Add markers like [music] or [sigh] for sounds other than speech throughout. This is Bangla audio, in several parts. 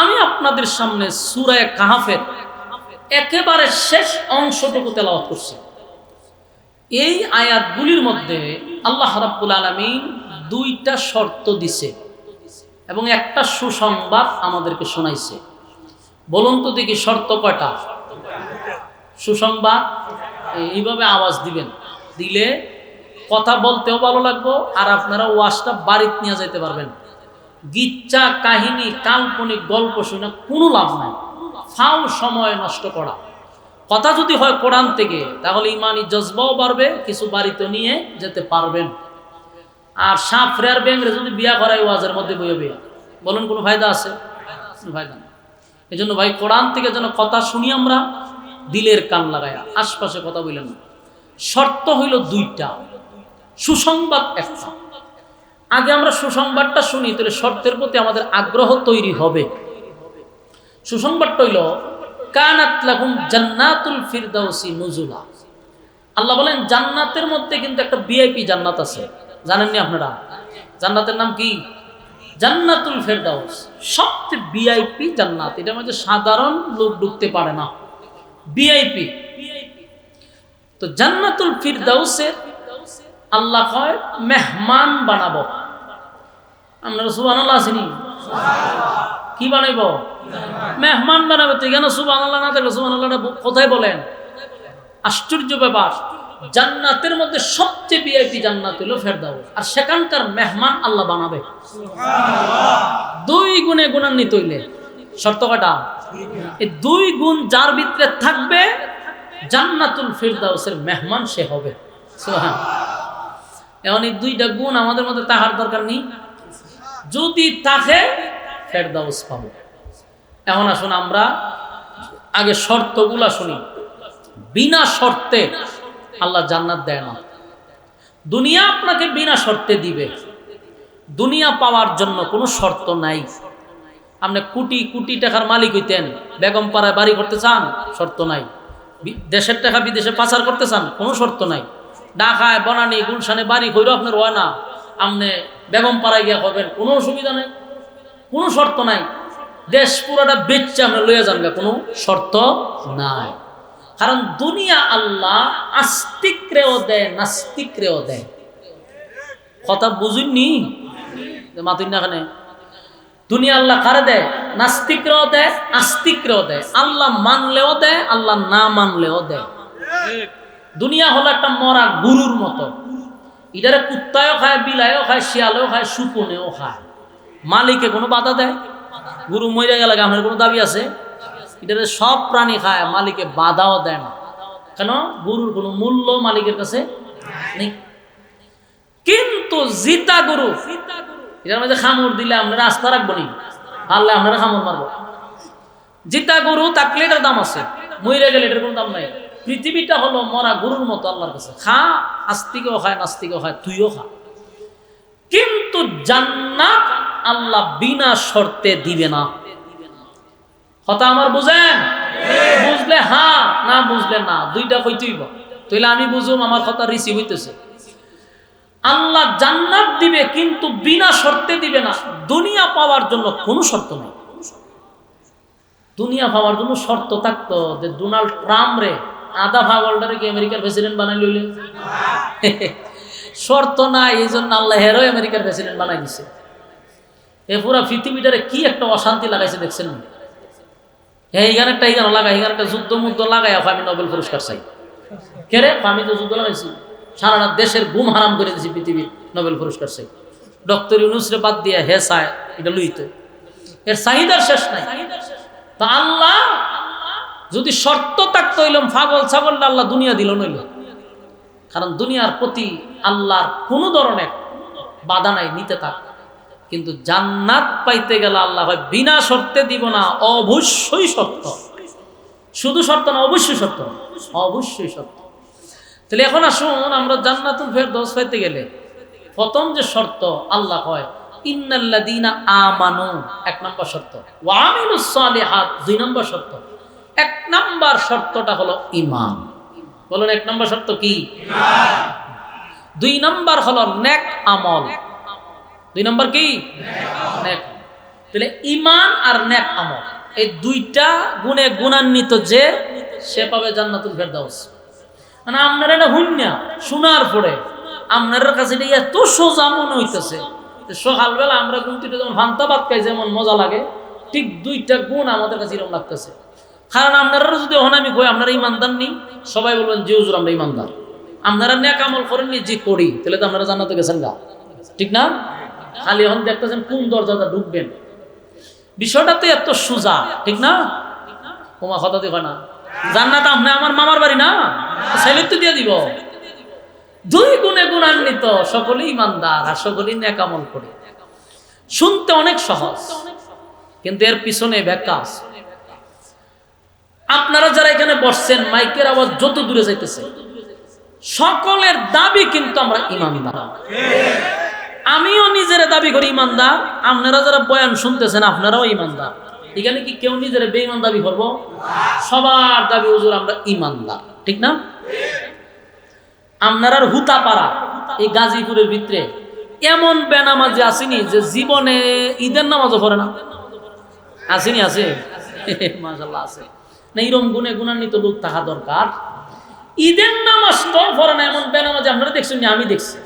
আমি আপনাদের সামনে সুরায় কাহাফের একেবারে শেষ অংশটুকু তেলাওয়াত করছি। এই আয়াতগুলির মধ্যে আল্লাহ রাব্বুল আলামিন দুইটা শর্ত দিছে এবং একটা সুসংবাদ আমাদেরকে শোনাইছে। বলুন তো দেখি শর্ত কয়টা? সুসংবাদ, এইভাবে আওয়াজ দিবেন। দিলে কথা বলতেও ভালো লাগবো আর আপনারা ওয়াজটা বাড়িতে নিয়ে যেতে পারবেন। গিচ্ছা, কাহিনী, কাল্পনিক গল্প শুনে কোনো লাভ নাই। ফাও সময় নষ্ট করা। কথা যদি হয় কোরআন থেকে, তাহলে ইমানি জজবাও বাড়বে, কিছু বাড়িতে নিয়ে যেতে পারবেন। আর সাপ, ফ্রেয়ার ব্যাংরে যদি বিয়া করায়, ওয়াজের মধ্যে বইয়ে বিয়া বলুন, কোনো ফায়দা আছে? ফায়দা এই জন্য ভাই, কোরআন থেকে যেন কথা শুনি আমরা, দিলের কান লাগায়া, আশপাশে কথা বললেন শর্ত হইল দুইটা। সুসংবাদ একটা। আগে আমরা সুসংবাদটা শুনি, তাহলে শর্তের প্রতি আমাদের আগ্রহ তৈরি হবে। সুসংবাদটা হইল, কানাত লাহুম জান্নাতুল ফিরদাউসি নুজুলা। আল্লাহ বলেন, জান্নাতের মধ্যে কিন্তু একটা ভিআইপি জান্নাত আছে। জানেননি আপনারা? জান্নাতের নাম কি? জান্নাতুল ফেরদাউস। সবচেয়ে ভিআইপি জান্নাত। এটার মধ্যে সাধারণ লোক ঢুকতে পারে না। ভিআইপি তো জান্নাতুল ফিরদাউসের আল্লাহ কয় মেহমান বানাবো। আপনারা সুবান আল্লাহ আসেনি কি বানাইব? মেহমান। বানাবো তো কেন সুবান আল্লাহ না থাকলে সুবান আল্লাহ কোথায় বলেন? আশ্চর্য ব্যাপার। জান্নাতের মধ্যে সবচেয়ে ভিআইপি জান্নাত হলো ফেরদাউস। আর সেখানকার মেহমান আল্লাহ বানাবে। দুই গুণে গুণান্বিত হইলে। শর্ত কটা এই দুই গুণ যার ভিতরে থাকবে জান্নাতুল ফিরদাউসের মেহমান সে হবে। সুবহান এখন এই দুইটা গুণ আমাদের মধ্যে তাহার দরকার নেই। যদি থাকে ফেরদাউস পাবো। এখন আসুন আমরা আগে শর্তগুলা শুনি। বিনা শর্তে আল্লাহ জান্নাত দেয় না। দুনিয়া আপনাকে বিনা শর্তে দিবে। দুনিয়া পাওয়ার জন্য কোনো শর্ত নাই। আপনি কোটি কোটি টাকার মালিক হইতেন, বেগম পাড়ায় বাড়ি করতে চান, শর্ত নাই। দেশের টাকা বিদেশে পাচার করতে চান, কোনো শর্ত নাই। ঢাকায়, বনানি, গুলশানে বাড়ি কইরও আপনার হয় না। আপনি বেগম পাড়ায় গিয়া করবেন কোনো অসুবিধা নাই। কোনো শর্ত নাই। দেশ পুরোটা বেচছে আপনি লইয়া যান কোনো শর্ত নাই। কারণ দুনিয়া আল্লাহ আস্তিকরেও দেয়, নাস্তিকরেও দেয়। কথা বুঝুননি? মাতুন না খানে দুনিয়া আল্লাহ কারে দেয়? নাস্তিকরেও দেয়, আস্তিকরেও দেয়। আল্লাহ মানলেও দেয়, আল্লাহ না মানলেও দেয়। দুনিয়া হলো একটা মরা গুরুর মতো। এটারে কুত্তায়ও খায়, বিলায়ও খায়, শিয়ালেও খায়, সুপনেও খায়। মালিকে কোনো বাধা দেয়? গুরু মরে গেলে আমার কোনো দাবি আছে? এটারে সব প্রাণী খায়, মালিকে বাধাও দেয় না। কেন? গুরুর কোনো মূল্য মালিকের কাছে নেই। কিন্তু জিতা গরু এটার মধ্যে খামর দিলে আমরা রাস্তা রাখব নি? আল্লাহ আপনারা খামর মারবো। জিতা গরু থাকলে এটার দাম আছে। মরে গেলে এটার কোনো দাম নাই। পৃথিবীটা হলো মরা গরুর মতো আল্লাহর কাছে। খা, আস্তিকেও খায়, নাস্তিকেও খায়, তুইও খা। কিন্তু জান্নাত আল্লাহ বিনা শর্তে দিবে না। কথা আমার বুঝেন? বুঝলে হা, না বুঝলে না, দুইটা কইতেইব তাইলে আমি বুঝুম আমার কথা রিসিভ হইতেছে। আল্লাহ জান্নাত দিবে কিন্তু বিনা শর্তে দিবে না। দুনিয়া পাওয়ার জন্য কোনো শর্ত নেই। দুনিয়া পাওয়ার জন্য শর্ত থাকতো যে, ডোনাল্ড ট্রাম্প রে আধা ভাগলটারে কি আমেরিকার প্রেসিডেন্ট বানাই লইলে? শর্ত নাই এই জন্য আল্লাহ হেরো আমেরিকার প্রেসিডেন্ট বানাই দিছে। এ পুরা পৃথিবীটারে কি একটা অশান্তি লাগাইছে দেখছেন না? এইখানে একটা এইখানে লাগাই এখানে একটা যুদ্ধ মুদ্ধ লাগাই আমি নোবেল পুরস্কার চাই। কে রে? আমি তো যুদ্ধ লাগাইছি। সারা দেশের গুম হারাম করে দিয়েছি পৃথিবীর নোবেল পুরস্কার চাই। ডক্টর ইউনুসরে বাদ দিয়ে হে চায় এটা লইতো। এর চাহিদার শেষ নাই। তা আল্লাহ যদি শর্ত থাকতো হইলাম ফাগল ছাগল আল্লাহ দুনিয়া দিল নইল। কারণ দুনিয়ার প্রতি আল্লাহর কোনো ধরনের বাধা নাই, নিতে থাক। কিন্তু জান্নাত পাইতে গেলে আল্লাহ হয় বিনা শর্তে দিব না, অবশ্যই সত্য শুধু শর্ত না, অবশ্যই সত্য অবশ্যই সত্য তাহলে এখন আসুন, আমরা জান্নাতুল ফের দোষ পাইতে গেলে প্রথম যে শর্ত আল্লাহ হয় ইন্নাল্লাদিনা আমানু, এক নম্বর শর্ত। ওয়ামিলুস সালিহাত, দুই নম্বর শর্ত। এক নম্বর শর্তটা হলো ইমান। বলুন এক নম্বর শর্ত কি? দুই নম্বর হলো নেক আমল। দুই নম্বর কি? নেক। তাহলে ইমান আর নেক আমল এই দুইটা গুণে গুণান্বিত যে সে পাবে জান্নাতুল ফেরদাউস। মানে আপনার এটা হুন্যা শোনার পরে আপনার কাছে এটা এত সোজা মনে হইতেছে সকালবেলা আমরা গুনতিটা যেমন ভান্তা ভাত খাই যেমন মজা লাগে ঠিক দুইটা গুণ আমাদের কাছে এরকম লাগতেছে। কারণ আপনারা যদি হন আমি কই, আপনারা ইমানদার নেই সবাই বলবেন যে হুজুর, আমরা ইমানদার। আপনারা ন্যাক আমল করেননি যে করি। তাহলে তো আপনারা জান্নাতে গেছেন গা। ঠিক না? খালি এখন দেখতেছেন কোন দরজাটা ঢুকবেন। বিষয়টা তো এত সোজা, ঠিক না? তোমার কথা দেখো না। জান্নাত আপনি আমার মামার বাড়ি না? ছেলের তো দিয়ে দিব। দুই গুণে গুণান্বিত, সকলেই ইমানদার আর সকলেই ন্যাকামল করে। শুনতে অনেক সহজ, কিন্তু এর পিছনে ব্যাখ্যা আছে। আপনারা যারা এখানে বসছেন, মাইকের আওয়াজ যত দূরে যাইতেছে। সকলের দাবি কিন্তু আমরা ইমানদার। আমিও নিজের দাবি করি ইমানদার, আপনারা যারা বয়ান শুনতেছেন, আপনারাও ইমানদার। এখানে কি কেউ নিজের বেঈমান দাবি করব? সবার দাবি, হুজুর, আমরা ইমানদার। ঠিক না? আপনার আর হুতাপাড়া, এই গাজীপুরের ভিতরে এমন বেনামাজি আসেনি যে জীবনে ঈদের নামাজও পড়ে না? আসেনি আছে মাশাল্লাহ আছে না, এরম গুণে গুণান্বিত লোক থাকা দরকার। ঈদের নামাজ তো পড়ে না, এমন বেনামাজি, আপনারা দেখছেন আমি দেখছি।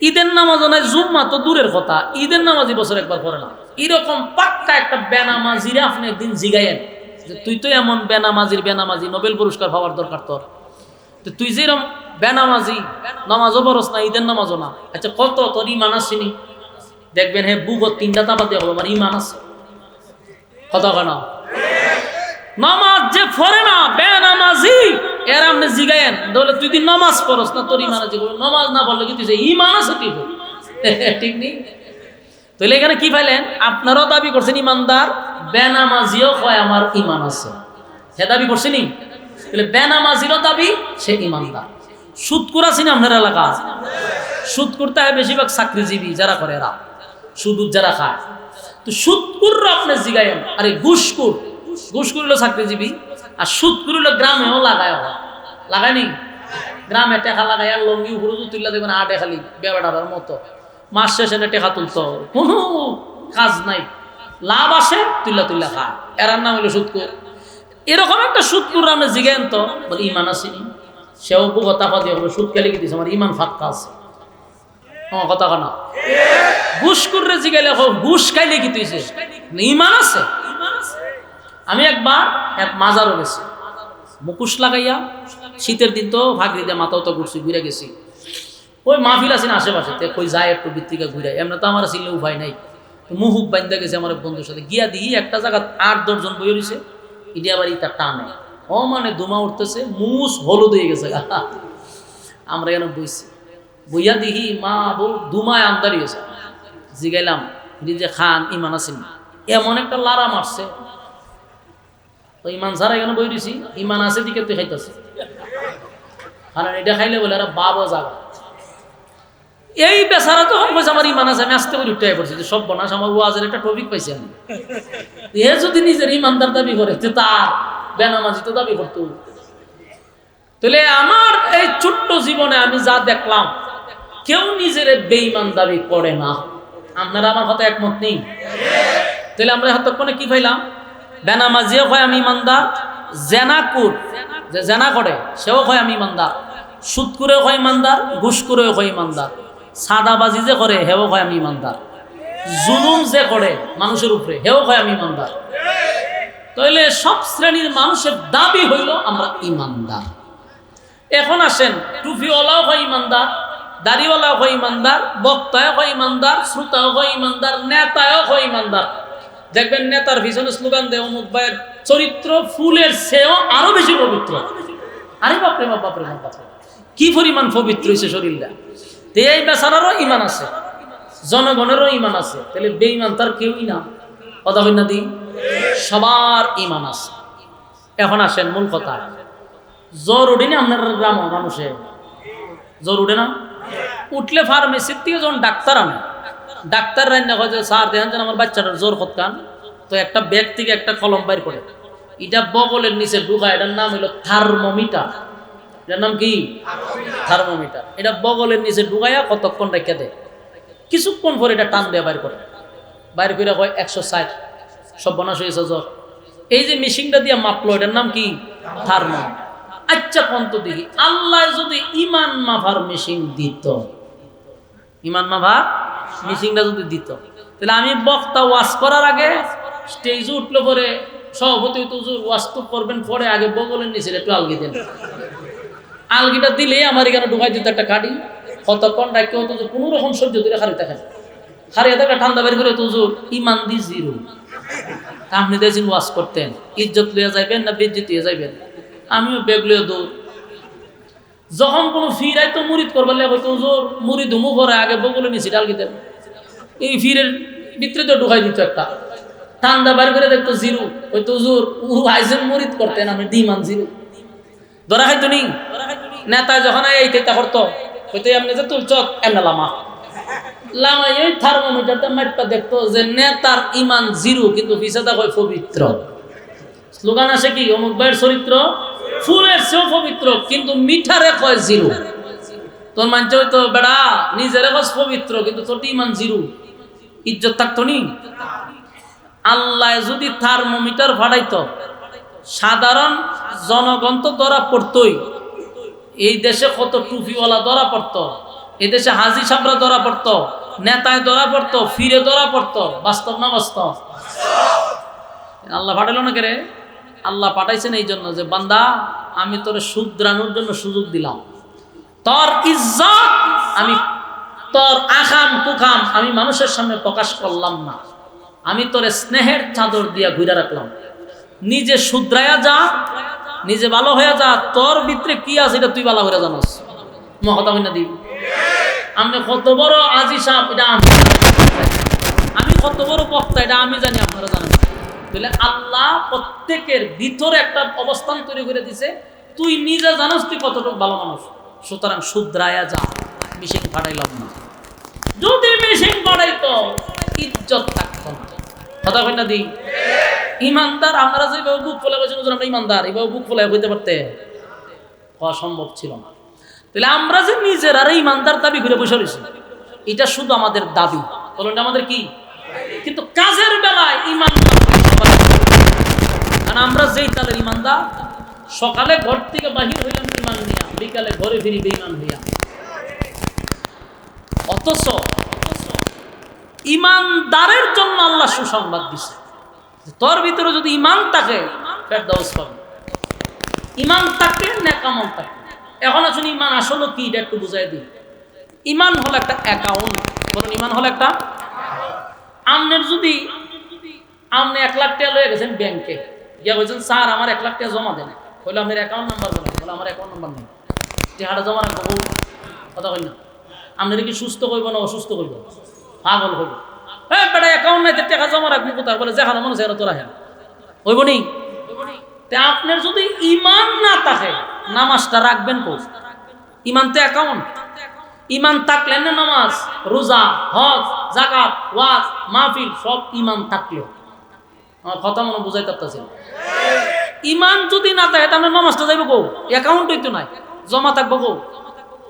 ঈদের নামাজ নয় জুম্মা তো দূরের কথা। ঈদের নামাজই বছর একবার পড়ে না। এরকম পাক্কা একটা বেনামাজিরে আপনি একদিন জিগাইয়েন যে, তুই তো এমন বেনামাজির বেনামাজি, নোবেল পুরস্কার পাওয়ার দরকার তোর। তো তুই যেরকম বেনামাজি, নামাজও পড়স না, ঈদের নামাজও না। আচ্ছা কত? তোর ইমান আসেনি দেখবেন, হে বুক তিনটা তাপা হবে, আমার ইমান আছে। কথা কেন নামাজ যে পড়ে না বে বেনামাজি, এর আপনি জিগায়েন তাহলে তুই নামাজ পড়স না, তোর ইমান আছে নামাজ না পড়লে কি তুই ইমান আছে তুই [laughs] ঠিক নেই? তাহলে এখানে কি পাইলেন? আপনারাও দাবি করছেন, ইমানদার, বেনামাজিও কয়, আমার ইমান আছে। হে দাবি করছেনি তাহলে বেনামাজিরও দাবি, সে ইমানদার। সুদকুর আছেন আপনার এলাকা? সুদ করতে হয় বেশিরভাগ চাকরিজীবী, যারা করে এরা। সুদ যারা খায়। তো সুদকুররা আপনি জিগায়েন আরে ঘুষকুর ঘুষকুর হলো চাকরিজীবী আর সুদকুর হলো গ্রামেও লাগায় হয় লাগায়নি গ্রামে টেকা লাগাই আর লঙ্গি উপরে তুললে দেখবেন আটে খালি বেবাটার মতো। মাস শেষে টেকা তুলতে হবে। কোনো কাজ নাই। লাভ আসে তুল্লা তুল্লা খা। এরার নাম হলো সুদকুর এরকম একটা সুদকুর আপনি জিগেন তো বলে ইমান আসেনি। সেও বুক তাপা দিয়ে বলে, সুদ খেলে কি দিছে আমার ইমান ফাঁকা আছে। আমার কথা কানা। ঘুষ করে জিগাইলে ঘুষ খাইলে কি তুইছে? ইমান আছে। আমি একবার এক মাজারও গেছি। মুকুশ লাগাইয়া শীতের দিন তো ভাগরি দিয়ে মাথাও তো ঘুরছি ঘুরে গেছি। ওই মাহফিল আছে না আশেপাশে, তে কই যায় একটু বৃত্তিকা ঘুরে। এমনি তো আমার ছিল উপায় নাই। মুহুক বান্ধা গেছে আমার বন্ধুর সাথে। গিয়া দিই একটা জায়গা আট দশজন বই রয়েছে ইডি আবার ইটা টানে। ও মানে ধুমা উঠতেছে, মুস হলুদ হয়ে গেছে। আমরা এখানে বইছি। বইয়া দিহি মা বউ দুমায় আমদারি হয়েছে। জিগাইলাম যে খান, ইমান আছেন এমন একটা লারা মারছে। তো ইমান ছাড়া এখানে বই দিছি, ইমান আছে দিকে তুই খাইতেছে। কারণ এটা খাইলে বলে এরা বাবও যাবে। এই বেচারা যখন কইছে আমার ইমান আছে, আমি আসতে করে উঠে পড়ছি। যে সব বনাস, আমার ওয়াজের একটা টপিক পাইছি আমি। এ যদি নিজের ইমানদার দাবি করে, তো তার বেনামাজি তো দাবি করতো। তাহলে আমার এই ছোট্ট জীবনে আমি যা দেখলাম, কেউ নিজের বেঈমান দাবি করে না। আপনারা আমার কথা একমত নেই? তাহলে আমরা এতক্ষণে কি পাইলাম? বেনামাজিও হয় আমি ইমানদার? জেনাকুর যে জেনা করে, সেও হয় আমি ইমানদার। সুদ করেও হয় ইমানদার ঘুষ করেও হয় ইমানদার। সাদাবাজি যে করে হেও হয় আমি ইমানদার। জুলুম যে করে মানুষের উপরে হেও হয় আমি ইমানদার। তাইলে সব শ্রেণির মানুষের দাবি হইল আমরা ইমানদার। এখন আসেন টুফিওয়ালাও হয় ইমানদার, দাড়িওয়ালাও হয় ইমানদার বক্তায় হয় ইমানদার, শ্রোতাও হয় ইমানদার, নেতায়ও হয় ইমানদার। দেখবেন নেতার পিছনে স্লোগান দেয়, অমুক ভাইয়ের চরিত্র ফুলের চেয়েও আরও বেশি পবিত্র। আরে বাপরে বাপ বাপরে বাপ কি পরিমাণ পবিত্র হয়েছে শরীরটা। এই বেচারারও ইমান আছে, জনগণেরও ইমান আছে। তাহলে বেঈমান তার কেউই না। কথা না দি। সবার ইমান আছে। এখন আসেন মূল কথা। জ্বর উঠে না আপনার গ্রাম মানুষে জ্বর উঠে না? উঠলে ফার্মেসির থেকে যখন ডাক্তার আনে ডাক্তার রান্না হয় যে স্যার, দেখেন যেন আমার বাচ্চাটার জ্বর কতকান তো একটা ব্যাগ থেকে একটা কলম বাইর করে। এটা বগলের নিচে ঢুকা এটার নাম হলো থার্মোমিটার। এটার নাম কি? থার্মোমিটার। এটা বগলের নিচে ঢুকাইয়া কতক্ষণ রেখে দেয়? কিছুক্ষণ পরে এটা টান দেওয়া বাইর করে। বাইরে করে কয়, একশো ষাট। সব বনাশ হয়েছে জ্বর। এই যে মেশিনটা দিয়ে মাপলো, এটার নাম কি? থার্মো আচ্ছা কন্ত দেখি, আল্লাহ যদি ইমান মাফার মেশিন দিত ইমান মাফার মেশিনটা যদি দিত। তাহলে আমি বক্তা ওয়াশ করার আগে স্টেজে উঠল পরে সভাপতি তো ওয়াশ তো করবেন পরে আগে বগলের নিচে একটু আলগি দেন। আলগিটা দিলে আমার এখানে ঢুকাই দিত একটা কাটি কতক্ষণ ডাকি হতো যে কোনো রকম সহ্য দিলে খারি থাকে খারিয়া থাকলে ঠান্ডা বের করে তো ইমান দি জিরো। আপনি দেখছেন ওয়াশ করতেন। ইজ্জত লইয়া যাইবেন না বেজ্জিত হয়ে যাইবেন? আমিও বেগ লইয়া দৌড়। যখন কোনো ফিরাই তো মুরিদ করবার লাগে হয়তো জোর মুরিদ হুমু ভরে আগে বগলে নিছি, ডাল গিতেন এই ফিরের ভিতরে তো ঢুকাই দিত একটা। ঠান্ডা বার করে দেখতো জিরো। হয়তো জোর উ আইসেন মুরিদ করতেন, আমি দিমান জিরো। ধরা খাইতো নি? নেতা যখন এই তেতা করতো হয়তো এমনি যে তুলছ, এমনি লামা। লামা এই থার্মোমিটারটা মাইপা দেখতো যে নেতার ইমান জিরো, কিন্তু পিছাদা হয় পবিত্র। স্লোগান আসে কি? অমুক ভাইয়ের চরিত্র? ফুলের চেয়েও পবিত্র, কিন্তু মিঠারে কয় জিরো। তোর মানছে হয়তো বেড়া, নিজের কয় পবিত্র, কিন্তু তোর ইমান জিরো। ইজ্জত থাকতো নি? আল্লাহ যদি থার্মোমিটার ফাটাইতো, সাধারণ জনগণ তো ধরা পড়তই। এই দেশে কত টুপিওয়ালা ধরা পড়তো, এই দেশে হাজি সাবরা ধরা পড়তো, নেতায় ধরা পড়তো, ফিরে ধরা পড়তো, বাস্তব না বাস্তব? আল্লাহ পাঠালো না কেরে আল্লাহ পাঠাইছেন এই জন্য যে, বান্দা, আমি তোরে শুদ্রানোর জন্য সুযোগ দিলাম তোর ইজ্জত আমি, তোর আখাম কুখাম আমি মানুষের সামনে প্রকাশ করলাম না আমি তোরে স্নেহের চাদর দিয়া ঘুরে রাখলাম নিজে শুদ্রায়া যা, নিজে ভালো হয়ে যা, তোর ভিতরে কি আছে এটা তুই ভালো হয়ে জানাস মহতা না দিবি আমি কত বড় আজি সাপ, এটা আমি। আমি কত বড় বক্তা, এটা আমি জানি, আপনারা জানেন। তাহলে আল্লাহ প্রত্যেকের ভিতরে একটা অবস্থান তৈরি করে দিছে। তুই নিজে জানোস তুই কতটুকু ভালো মানুষ। সুতরাং শুদ্রায়া যা মিশিং ফাটাইলাম না। যদি মিশিং ফাটাইতো ইজ্জত থাকতো কথা কই দি? ইমানদার আমরা যেভাবে বুক ফলে বলছি আমরা ইমানদার এইভাবে বুক ফলে হইতে পারতে? হওয়া সম্ভব ছিল না। তাহলে আমরা যে নিজের আর ইমানদার দাবি ঘুরে বসে রয়েছি এটা শুধু আমাদের দাবি। বলুন আমাদের কি? কিন্তু কাজের বেলায় ইমান কারণ আমরা যেই তাদের ইমানদার সকালে ঘর থেকে বাহির হইলাম ইমান নিয়া, বিকালে ঘরে ফিরি বেইমান হইয়া অথচ ইমানদারের জন্য আল্লাহ সুসংবাদ দিছে। তোর ভিতরে যদি ইমান থাকে ইমান থাকে, নেকামল থাকে। এখন আসলে ইমান আসলে কি? এটা একটু বুঝাই দিই। ইমান হলো একটা অ্যাকাউন্ট ইমান হলো একটা আমনের যদি আপনি এক লাখ টাকা লয়ে গেছেন ব্যাংকে, গিয়া বলছেন স্যার, আমার এক লাখ টাকা জমা দেন। বলে আপনার অ্যাকাউন্ট নাম্বার বলেন। বলে আমার অ্যাকাউন্ট নাম্বার নেই। টাকাটা জমা রাখব কথা কই না। আপনার কি সুস্থ করব না অসুস্থ করব পাগল হইব। হ্যাঁ বেটা অ্যাকাউন্ট নাই, তো টাকা জমা রাখব কোথায়? বলে, যেখানে মনে হয় তোরা হ্যাঁ হইব নি? তে আপনার যদি ইমান না থাকে, নামাজটা রাখবেন কো ইমান তো অ্যাকাউন্ট ইমান থাকলে না নামাজ? রোজা, হজ জাকাত, ওয়াজ, মাহফিল, সব ইমান থাকলে আমার কথা মনে বুঝাই পারতেছি ইমান যদি না থাকে, তাহলে নামাজটা যাইব কো? অ্যাকাউন্ট হইতো নাই। জমা থাকব কো?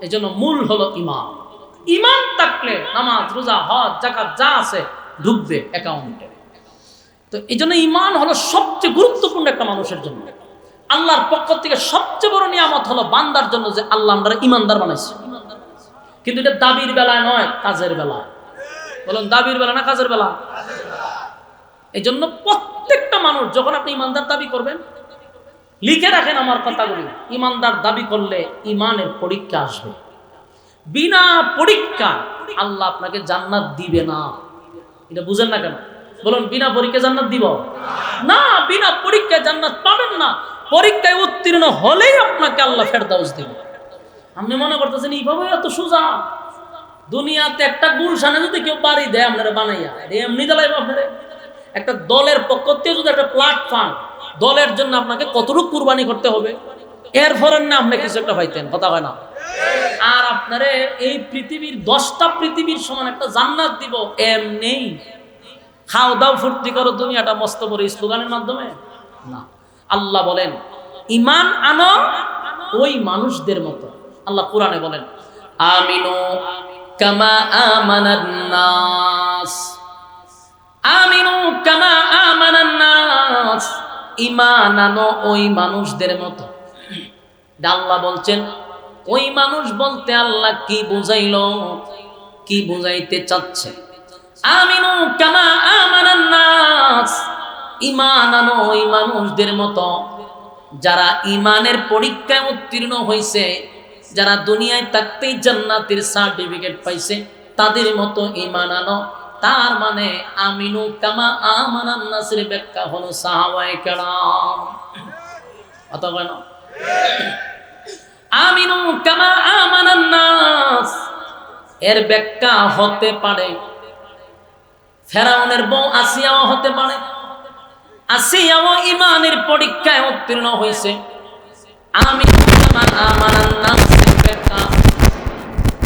এই জন্য মূল হলো ইমান ইমান থাকলে নামাজ, রোজা, হজ, জাকাত যা আছে, ঢুকবে অ্যাকাউন্টে তো এই জন্য ইমান হলো সবচেয়ে গুরুত্বপূর্ণ একটা মানুষের জন্য। আল্লাহর পক্ষ থেকে সবচেয়ে বড় নিয়ামত হলো বান্দার জন্য যে আল্লাহ আমরা ইমানদার বানাইছি। কিন্তু এটা দাবির বেলায় নয়, কাজের বেলায়। বলুন, দাবির বেলা না কাজের বেলা? এই জন্য প্রত্যেকটা মানুষ, যখন আপনি ইমানদার দাবি করবেন, লিখে রাখেন আমার কথাগুলি, ইমানদার দাবি করলে ইমানের পরীক্ষা আসবে। বিনা পরীক্ষা আল্লাহ আপনাকে জান্নাত দিবে না। এটা বুঝেন না কেন? বলুন, বিনা পরীক্ষা জান্নাত দিব? না, বিনা পরীক্ষায় জান্নাত পাবেন না। পরীক্ষায় উত্তীর্ণ হলেই আপনাকে আল্লাহ ফেরদাউস দিবে। আপনি মনে করতেছেন, এইভাবে এত সোজা? দুনিয়াতে একটা গুলশানে যদি কেউ বাড়ি দেয়, আপনারা বানাইয়া এমনি জ্বালাইব আপনারা? একটা দলের পক্ষ থেকে যদি একটা প্ল্যাটফর্ম দলের জন্য আপনাকে কতটুকু কুরবানি করতে হবে? এর ফরেন না আপনি কিছু একটা পাইতেন, কথা হয় না। আর আপনারে এই পৃথিবীর দশটা পৃথিবীর সমান একটা জান্নাত দিব, এমনি। খাও দাও, ফুর্তি করো, দুনিয়াটা মস্ত বড় স্লোগানের মাধ্যমে? না। আল্লাহ বলেন, ইমান আনো ওই মানুষদের মতো। আল্লাহ কোরআনে বলেন, আমিনু কামা আমানান নাস। আমিনু কামা আমানান নাস। ঈমান আনো ওই মানুষদের মতো। আল্লাহ বলছেন, ওই মানুষ বলতে আল্লাহ কি বুঝাইলো, কি বুঝাইতে চাচ্ছে? আমিনু কামা আমানান নাস। ঈমান আনো ওই মানুষদের মতো, যারা ঈমানের পরীক্ষায় উত্তীর্ণ হয়েছে যারা দুনিয়ায় থাকতেই জান্নাতের সার্টিফিকেট পাইছে, তাদের মতো ঈমান আনো। তার মানে আমিনু কামা আমানান নাসের ব্যাখ্যা হলো সাহাবায়ে কেরাম। অত কেন আমিনু কামা আমানান নাস। এর ব্যাখ্যা হতে পারে। ফেরাউনের বউ আসিয়াও হতে পারে। আসিয়াও ইমানের পরীক্ষায় উত্তীর্ণ হয়েছে। কামা আমানান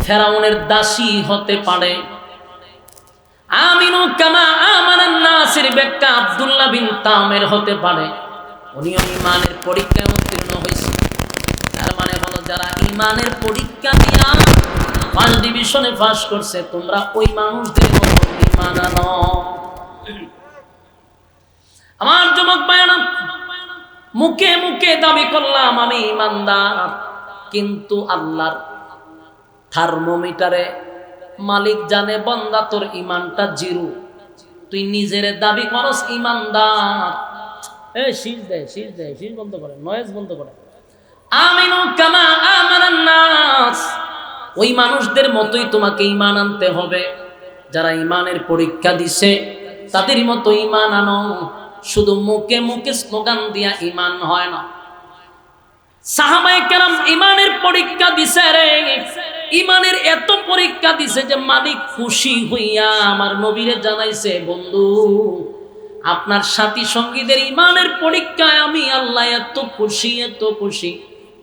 ফেরাউনের দাসী হতে পারে। আমিনু কামা আমানান নাসের ব্যাখ্যা আব্দুল্লাহ বিন তামের হতে পারে। উনিও ইমানের পরীক্ষায় উত্তীর্ণ হয়েছে। তার মানে হলো যারা ইমানের পরীক্ষা দিয়া ফার্স্ট ডিভিশনে পাস করছে, তোমরা ওই মানুষদের মতো ইমান আনো আমার যুবক বায়না মুখে মুখে দাবি করলাম, আমি ইমানদার, কিন্তু আল্লাহর থার্মোমিটারে মালিক জানে বন্দা তোর ইমানটা জিরো। তুই নিজের দাবি করস ইমানদার এ শীষ দে শীষ দে, শীষ বন্ধ করে নয়েজ বন্ধ করে। আমিনু কামা আমানান ওই মানুষদের মতোই তোমাকে ইমান আনতে হবে। যারা ইমানের পরীক্ষা দিছে, তাদের মতো ইমান আনো। শুধু মুখে মুখে স্লোগান দিয়া ইমান হয় না। সাহাবায়ে কেরাম ইমানের পরীক্ষা দিছে রে। ইমানের এত পরীক্ষা দিছে যে মালিক খুশি হইয়া আমার নবীরে জানাইছে, বন্ধু, আপনার সাথী সঙ্গীদের ইমানের পরীক্ষায় আমি আল্লাহ এত খুশি এত খুশি।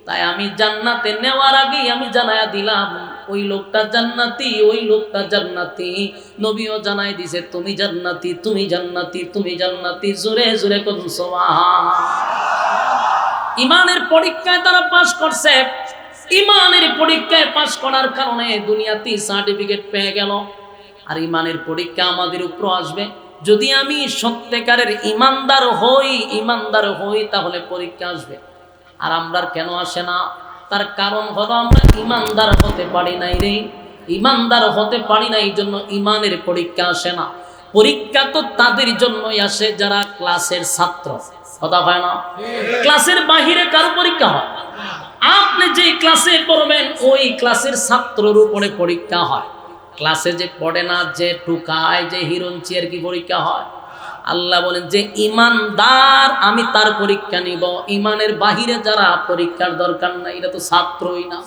তাই আমি জান্নাতে নেওয়ার আগেই আমি জানায়া দিলাম, ওই লোকটা জান্নাতি, ওই লোকটা জান্নাতি। নবীও জানাই দিছে, তুমি জান্নাতি তুমি জান্নাতি তুমি জান্নাতি, জোরে জোরে কোন ইমানের পরীক্ষায় তারা পাশ করছে। ইমানের পরীক্ষায় পাশ করার কারণে দুনিয়াতে সার্টিফিকেট পেয়ে গেল। আর ইমানের পরীক্ষা আমাদের উপর আসবে। যদি আমি সত্যিকারের ইমানদার হই ইমানদার হই তাহলে পরীক্ষা আসবে। আর আমরা কেন আসে না? তার কারণ হলো আমরা ইমানদার হতে পারি নাই রে। ইমানদার হতে পারি না এই জন্য ইমানের পরীক্ষা আসে না। পরীক্ষা তো তাদের জন্যই আসে যারা ক্লাসের ছাত্র। কথা হয় না? ক্লাসের বাহিরে কার পরীক্ষা হয়? আপনি যে ক্লাসে পড়বেন, ওই ক্লাসের ছাত্রর উপরে পরীক্ষা হয়। ক্লাসে যে পড়ে না, যে টুকায় যে হিরণ চেয়ার কি পরীক্ষা হয়? আল্লাহ বলেন, যে ইমানদার, আমি তার পরীক্ষা নিব। ইমানের বাহিরে যারা পরীক্ষার দরকার নাই এটা তো ছাত্রই না।